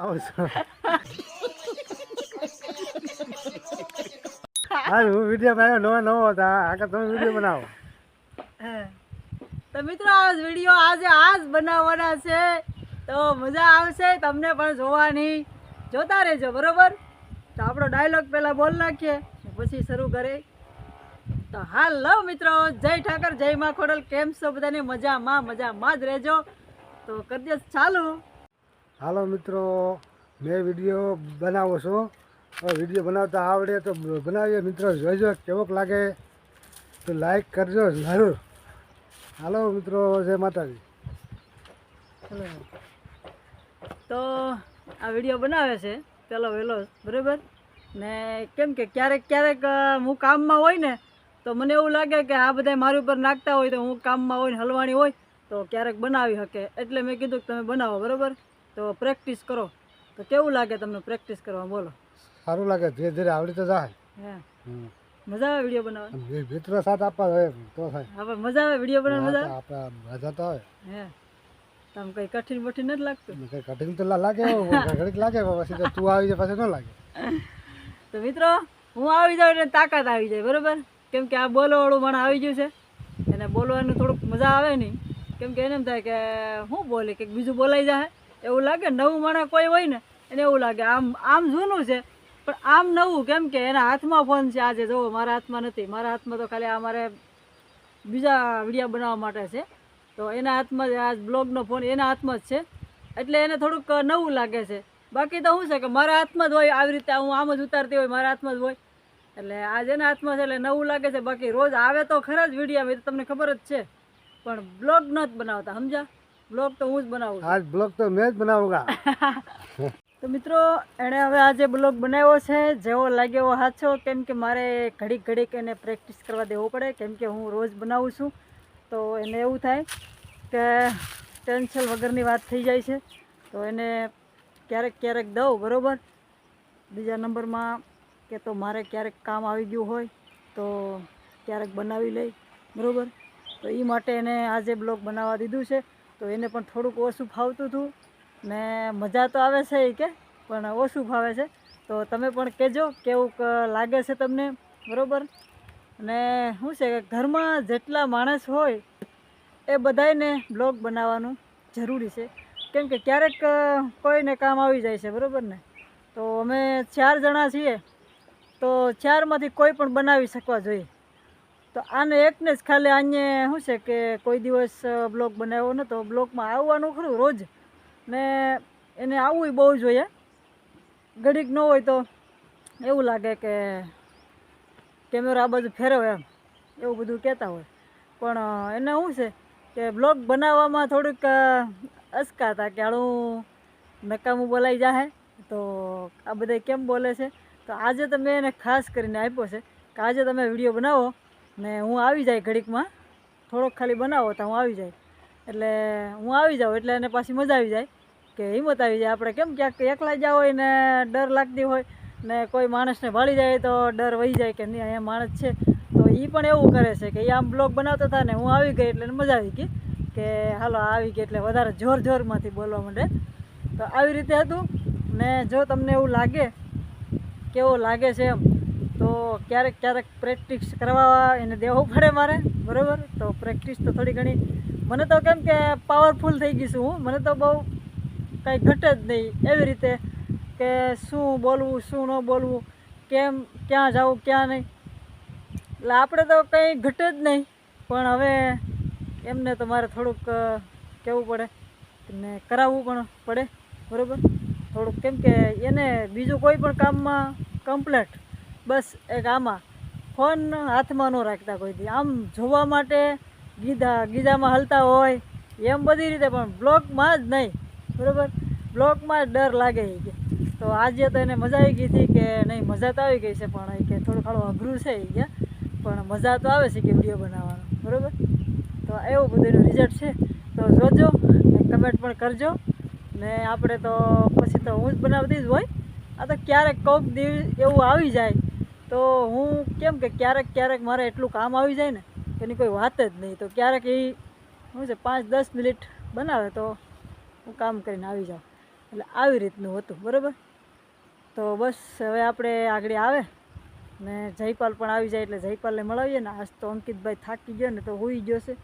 છું હા વીડિયો બનાવ્યો? નવો નવો હતા. આગળ તમે વીડિયો બનાવો. તો મિત્રો, આ વીડિયો આજે આજ બનાવવાના છે. તો મજા આવશે તમને પણ જોવાની. જોતા રહેજો, બરોબર? તો આપણો ડાયલોગ પહેલાં બોલ નાખીએ પછી શરૂ કરે તો હાલો મિત્રો, જય ઠાકર, જય મા ખોડલ. કેમ છો બધાને? મજામાં મજામાં જ રહેજો. તો કરજે ચાલુ. હાલો મિત્રો, મેં વીડિયો બનાવો છું. વીડિયો બનાવતા આવડે તો બનાવીએ. મિત્રો જોઈજો કેવોક લાગે તો લાઈક કરજો જરૂર. હાલો મિત્રો, જય માતાજી. તો આ વીડિયો બનાવે છે, પેલો વહેલો બરાબર? ને કેમ કે ક્યારેક ક્યારેક હું કામમાં હોય ને, તો મને એવું લાગે કે આ બધા મારી ઉપર નાખતા હોય તો હું કામમાં હોય ને હલવાણી હોય, તો ક્યારેક બનાવી શકે એટલે મેં કીધું કે તમે બનાવો, બરાબર? તો પ્રેક્ટિસ કરો. તો કેવું લાગે તમને પ્રેક્ટિસ કરવા? બોલો. સારું લાગે ધીરે ધીરે આવડી તો જાય. હે. મજા આવે વીડિયો બનાવવા મિત્રો સાથ આપવા હોય તો થાય. હવે મજા આવે વીડિયો બનાવવા મજા? આપણે મજા તો આવે. હે. તમે કંઈ કઠિન બઠિન નથી લાગતું? કઈ કઠિન તો લાગે ઘડીક લાગે પછી તો તું આવી જાય પછી ન લાગે. તો મિત્રો હું આવી જાઉં એટલે તાકાત આવી જાય બરોબર? કેમ કે આ બોલવાવાળું મને આવી ગયું છે એને બોલવાનું થોડુંક મજા આવે નહીં. કેમ કે એને એમ થાય કે હું બોલે કે બીજું બોલાઈ જાય એવું લાગે નવું માણસ કોઈ હોય ને, એને એવું લાગે આમ આમ જૂનું છે. પણ આમ નવું કેમ કે એના હાથમાં ફોન છે આજે જોવો મારા હાથમાં નથી. મારા હાથમાં તો ખાલી આ મારે બીજા વિડીયા બનાવવા માટે છે. તો એના હાથમાં જ આ બ્લોગનો ફોન એના હાથમાં જ છે. એટલે એને થોડુંક નવું લાગે છે. બાકી તો શું છે કે મારા હાથમાં જ હોય આવી રીતે, હું આમ જ ઉતારતી હોય, મારા હાથમાં જ હોય. એટલે આજ એના હાથમાં છે, એટલે નવું લાગે છે. બાકી રોજ આવે તો ખરા જ વિડીયા તમને ખબર જ છે. પણ બ્લોગ નથી બનાવતા, સમજ્યા? બ્લોગ તો હું જ બનાવું આજ બ્લોગ તો મેં જ બનાવુંગા. તો મિત્રો એણે હવે આજે બ્લોગ બનાવ્યો છે જેવો લાગે એવો સાચો કેમ કે મારે ઘડીક ઘડીક એને પ્રેક્ટિસ કરવા દેવો પડે કેમ કે હું રોજ બનાવું છું. તો એને એવું થાય કે ટેન્શન વગરની વાત થઈ જાય છે. તો એને ક્યારેક ક્યારેક દઉં બરાબર? બીજા નંબરમાં કે તો મારે ક્યારેક કામ આવી ગયું હોય તો ક્યારેક બનાવી લઈ બરાબર? તો એ માટે એને આજે બ્લોગ બનાવવા દીધું છે. તો એને પણ થોડુંક ઓછું ફાવતું હતું. ને મજા તો આવે છે એ કે, પણ ઓછું ફાવે છે. તો તમે પણ કહેજો કેવું લાગે છે તમને, બરાબર? અને શું છે કે ઘરમાં જેટલા માણસ હોય, એ બધાયને બ્લોગ બનાવવાનું જરૂરી છે. કેમ કે ક્યારેક કોઈને કામ આવી જાય છે, બરાબર ને? તો અમે ચાર જણા છીએ, તો ચારમાંથી કોઈ પણ બનાવી શકવા જોઈએ. તો આને એકને જ ખાલી આને શું છે કે કોઈ દિવસ બ્લોગ બનાવ્યો નહોતો બ્લોગમાં આવવાનું ખરું રોજ. ને એને આવવું બહુ જોઈએ. ઘડીક ન હોય તો એવું લાગે કે કેમેરો આ બાજુ ફેરવે એમ. એવું બધું કહેતા હોય. પણ એને શું છે કે બ્લોગ બનાવવામાં થોડુંક અસકા અચકાતા કે હાળું નકામું બોલાઈ જાહે. તો આ બધા કેમ બોલે છે? તો આજે તમે એને ખાસ કરીને આપ્યો છે કે આજે તમે વીડિયો બનાવો. ને હું આવી જાય ઘડીકમાં. થોડોક ખાલી બનાવો તો હું આવી જાય. એટલે હું આવી જાઉં, એટલે એને પાછી મજા આવી જાય કે હિંમત આવી જાય. આપણે કેમ ક્યાંક એકલા જ હોય ને ડર લાગતી હોય ને કોઈ માણસને ભાળી જાય તો ડર વહી જાય કે નહીં, અહીંયા માણસ છે. તો એ પણ એવું કરે છે કે એ આમ બ્લોગ બનાવતા હતા ને હું આવી ગઈ એટલે મજા આવી ગઈ કે હાલો આવી ગઈ એટલે વધારે જોર જોરમાંથી બોલવા માંડે. તો આવી રીતે હતું ને જો તમને એવું લાગે, કેવો લાગે છે એમ? તો ક્યારેક ક્યારેક પ્રેક્ટિસ કરવા એને દેવું પડે મારે, બરાબર? તો પ્રેક્ટિસ તો થોડી ઘણી, મને તો કેમ કે પાવરફુલ થઈ ગઈ છું હું. મને તો બહુ કંઈ ઘટે જ નહીં એવી રીતે કે શું બોલવું, શું ન બોલવું, કેમ, ક્યાં જવું ક્યાં નહીં. એટલે આપણે તો કંઈ ઘટે જ નહીં. પણ હવે એમને તો મારે થોડુંક કહેવું પડે? ને કરાવવું પણ પડે, બરાબર? થોડુંક કેમ કે એને બીજું કોઈ પણ કામમાં કમ્પ્લેટ બસ એક આમાં. ફોન હાથમાં ન રાખતા કોઈ દી. આમ જોવા માટે ગીધા ગીધામાં હલતા હોય, એમ બધી રીતે, પણ બ્લોકમાં જ નહીં. બરાબર? બ્લોકમાં જ ડર લાગે એ કે. તો આજે તો એને મજા આવી ગઈ હતી કે નહીં, મજા તો આવી ગઈ છે, પણ એ કે થોડું ઘણું અઘરું છે એ કે. પણ મજા તો આવે છે કે વીડિયો બનાવવાનો. બરાબર? તો એવું બધું રિઝલ્ટ છે. તો જોજો કમેન્ટ પણ કરજો. ને આપણે તો પછી તો હું જ બનાવતી જ હોય. આ તો ક્યારેક કોક દિવસ એવું આવી જાય. તો હું કેમ કે ક્યારેક ક્યારેક મારે એટલું કામ આવી જાય ને, એની કોઈ વાત જ નહીં. તો ક્યારેક એ શું છે, પાંચ દસ મિનિટ બનાવે તો હું કામ કરીને આવી જાઉં. એટલે આવી રીતનું હતું, બરાબર? તો બસ હવે આપણે આગળ આવે. ને જયપાલ પણ આવી જાય એટલે જયપાલને મળાવીએ ને. આજ તો અંકિતભાઈ થાકી ગયો ને તો હોઈ ગયો છે.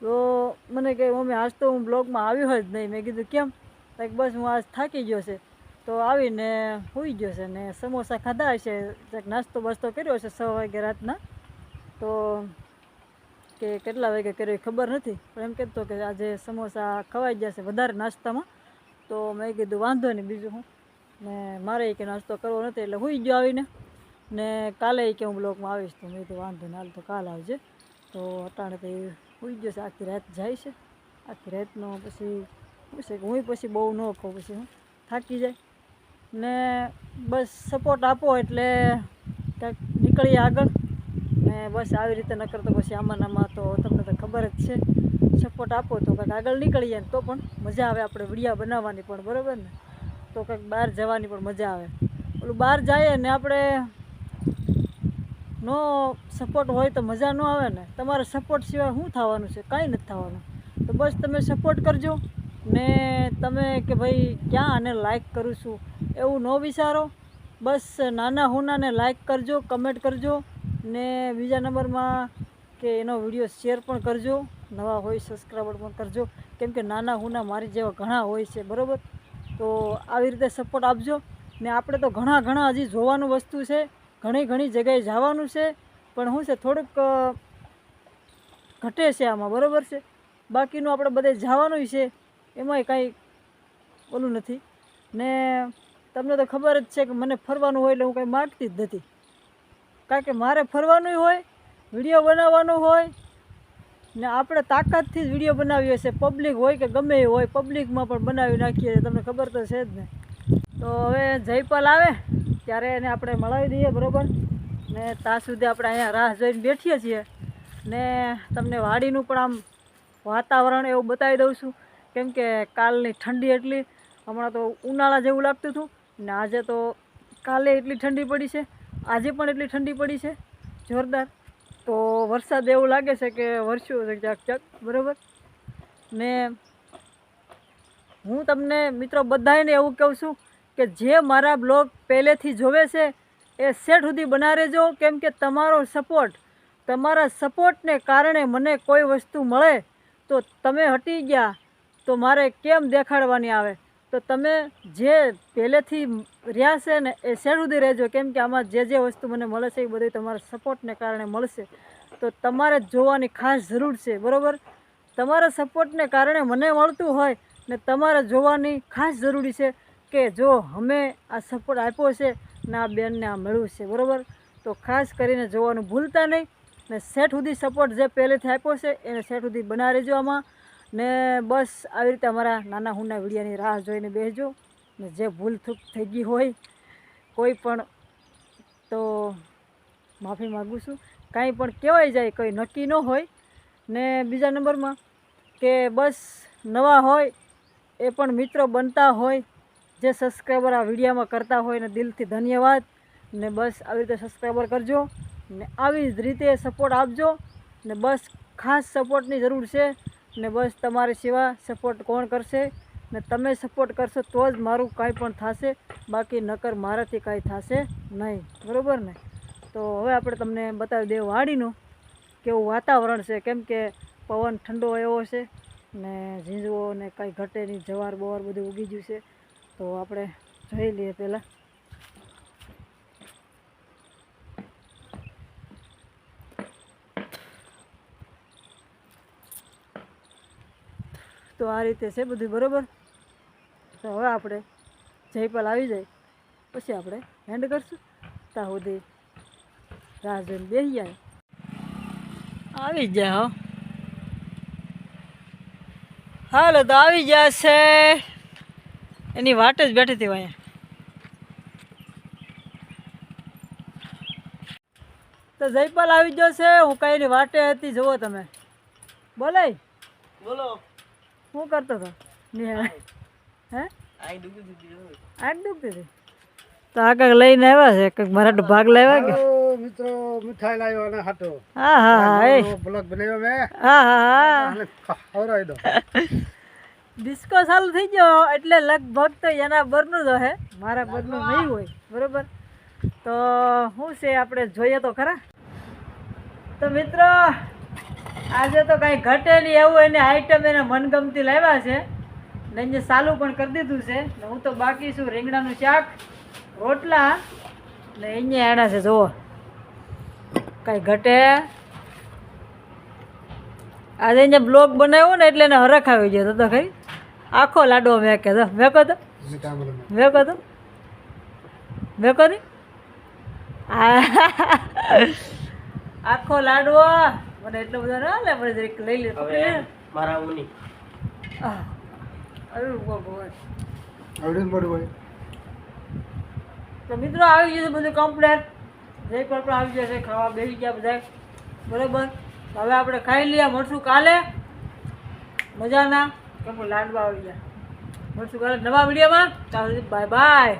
તો મને કહે મમ્મી આજ તો હું બ્લોગમાં આવ્યો જ નહીં. મેં કીધું, કેમ? તો કે બસ હું આજ થાકી ગયો છે. તો આવીને હોઈ ગયો છે ને સમોસા ખાધા હશે કંઈક નાસ્તો બાસ્તો કર્યો હશે છ વાગે રાતના. તો કે કેટલા વાગે કર્યો ખબર નથી. પણ એમ કહેતો કે આજે સમોસા ખવાઈ જશે વધારે નાસ્તામાં. તો મેં કીધું વાંધો નહીં બીજું હું. ને મારે કે નાસ્તો કરવો નથી એટલે હોઈ ગયો આવીને. ને કાલે કે હું બ્લોકમાં આવીશ તો મેં કીધું વાંધો નહીં, હાલ તો કાલ આવજે. તો અટાણે તો એ હોઈ ગયો છે, આખી રાત જાય છે. આખી રાતનો પછી શું છે કે હું પછી બહુ ન કહું પછી હું થાકી જાય. ને બસ સપોર્ટ આપો એટલે કંઈક નીકળીએ આગળ. ને બસ આવી રીતે ન કરતો પછી આમાં આમાં તો તમને તો ખબર જ છે. સપોર્ટ આપો તો કંઈક આગળ નીકળીએ ને તો પણ મજા આવે આપણે વિડીયા બનાવવાની પણ, બરાબર ને? તો કંઈક બહાર જવાની પણ મજા આવે. ઓલું બહાર જઈએ ને આપણે નો સપોર્ટ હોય તો મજા ન આવે ને. તમારે સપોર્ટ સિવાય શું થવાનું છે? કાંઈ નથી થવાનું. તો બસ તમે સપોર્ટ કરજો ને તમે કે ભાઈ ક્યાં આને લાઈક કરું છું? એવું ન વિચારો. બસ નાના હુનાને લાઈક કરજો કમેન્ટ કરજો ને બીજા નંબરમાં કે એનો વીડિયો શેર પણ કરજો. નવા હોય સબસ્ક્રાઈબર પણ કરજો. કેમ કે નાના હુના મારી જેવા ઘણા હોય છે, બરાબર? તો આવી રીતે સપોર્ટ આપજો. ને આપણે તો ઘણા ઘણા હજી જોવાનું વસ્તુ છે. ઘણી ઘણી જગ્યાએ જવાનું છે. પણ શું છે, થોડુંક ઘટે છે આમાં, બરાબર છે? બાકીનું આપણે બધે જવાનું છે. એમાંય કાંઈ ઓલું નથી. ને તમને તો ખબર જ છે કે મને ફરવાનું હોય એટલે હું કાંઈ માગતી જ નથી. કારણ કે મારે ફરવાનું હોય, વીડિયો બનાવવાનો હોય, ને આપણે તાકાતથી જ વીડિયો બનાવીએ છીએ. પબ્લિક હોય કે ગમે એ હોય, પબ્લિકમાં પણ બનાવી નાખીએ છીએ. તમને ખબર તો છે જ ને. તો હવે જયપાલ આવે, ત્યારે એને આપણે મળાવી દઈએ, બરાબર? ને ત્યાં સુધી આપણે અહીંયા રાહ જોઈને બેઠીએ છીએ. ને તમને વાડીનું પણ આમ વાતાવરણ એવું બતાવી દઉં છું. કેમ કે કાલની ઠંડી એટલી, હમણાં તો ઉનાળા જેવું લાગતું હતું. ને આજે તો કાલે એટલી ઠંડી પડી છે, આજે પણ એટલી ઠંડી પડી છે, જોરદાર. તો વરસાદ એવું લાગે છે કે વરસ્યું છે ક્યાંક બરાબર? ને હું તમને મિત્રો બધાને એવું કહું છું કે જે મારા બ્લોગ પહેલેથી જોવે છે, એ સેટ સુધી બના રહેજો, કેમ કે તમારો સપોર્ટ, તમારા સપોર્ટને કારણે મને કોઈ વસ્તુ મળે, તો તમે હટી ગયા, તો મારે કેમ દેખાડવાની આવે? તો તમે જે પહેલેથી રહ્યા છે ને એ શેર સુધી રહેજો. કેમ કે આમાં જે જે વસ્તુ મને મળે છે એ બધી તમારા સપોર્ટને કારણે મળશે. તો તમારે જોવાની ખાસ જરૂર છે, બરાબર? તમારા સપોર્ટને કારણે મને મળતું હોય ને તમારે જોવાની ખાસ જરૂરી છે કે જો અમે આ સપોર્ટ આપ્યો છે ને આ બેનને આ મળ્યું છે, બરાબર? તો ખાસ કરીને જોવાનું ભૂલતા નહીં ને સેટ સુધી સપોર્ટ જે પહેલેથી આપ્યો છે એને સેટ સુધી બનાવી રહેજો આમાં. ને બસ આવી રીતે અમારા નાના હુના વિડિયાની રાહ જોઈને બેસજો. ને જે ભૂલ થૂક થઈ ગઈ હોય, કોઈ પણ, તો માફી માગું છું. કાંઈ પણ કહેવાય જાય, કંઈ નક્કી ન હોય. ને બીજા નંબરમાં કે બસ નવા હોય, એ પણ મિત્રો બનતા હોય, જે સબસ્ક્રાઈબર આ વિડીયામાં કરતા હોય ને દિલથી ધન્યવાદ. ને બસ આવી રીતે સબસ્ક્રાઈબર કરજો. ને આવી જ રીતે સપોર્ટ આપજો. ને બસ ખાસ સપોર્ટની જરૂર છે. ને બસ તમારી સિવા સપોર્ટ કોણ કરશે? ને તમે સપોર્ટ કરશો તો જ મારું કાંઈ પણ થશે. બાકી નકર મારાથી કાંઈ થશે નહીં. બરાબર ને? તો હવે આપણે તમને બતાવી દઈએ વાડીનું કેવું વાતાવરણ છે. કેમ કે પવન ઠંડો એવો છે ને ઝીંઝવો ને કાંઈ ઘટે નહીં જવાર બવાર બધું ઉગી ગયું છે. તો આપણે જોઈ લઈએ પહેલાં. તો આ રીતે છે બધું, બરાબર? તો હવે આપણે જયપાલ આવી જાય. પછી આપણે હેન્ડ કરશું. ત્યાં સુધી રાહ જોઈને બેસી જાય આવી જાય હો. હાલો તો આવી ગયા છે. એની વાટ જ બેઠી હતી અહીંયા તો જયપાલ આવી ગયો છે. હું કઈ વાટે હતી, જુઓ તમે. બોલાય. બોલો. શું કરતો હતો? હે? આઈ ડૂબી દીધી આગ દુખતી હતી તો આ કંઈક લઈને આવ્યા છે? કંઈક મરાઠો ભાગ લાવ્યા કે? મિત્રો મીઠાઈ લાવ્યો અને હાટો. હા હા હા એ. બ્લોગ બનાવ્યો મેં. હા હા હા. અને દો. ડિસ્કો ચાલુ થઈ ગયો એટલે લગભગ તો એના બરનું જ હે. મારા બરનું નહીં હોય બરોબર? તો શું છે આપણે જોઈએ તો ખરા? તો મિત્રો આજે તો કાંઈ ઘટે નહીં એવું એને આઈટમ એને મનગમતી લાવ્યા છે. ને એને સાલું પણ કરી દીધું છે. ને હું તો બાકી છું રીંગણાનું શાક રોટલા ને એને એના છે જુઓ. કાંઈ ઘટે. આજે એને બ્લોગ બનાવ્યો ને એટલે એને હરખ આવી ગયો તો ખરી. આખો લાડવો મેકે તો મેકો તો. એને કામ રમે મેકો તો. મેકો ની આખો લાડવો. મને એટલો બધો ના લે પણ જરીક લઈ લે હવે મારા ઉની. અરે ભગવાન. આવડે મોડું હોય તો મિત્રો આવી જશે બધું કમ્પ્લેટ જે પણ પણ આવી જશે ખાવા બેસી ગયા બધા બરાબર? હવે આપણે ખાઈ લઈએ મળશું કાલે. મજાના? કેમ લાડવા આવી ગયા. મળશું કાલે નવા વિડીયોમાં. ચાલો બાય બાય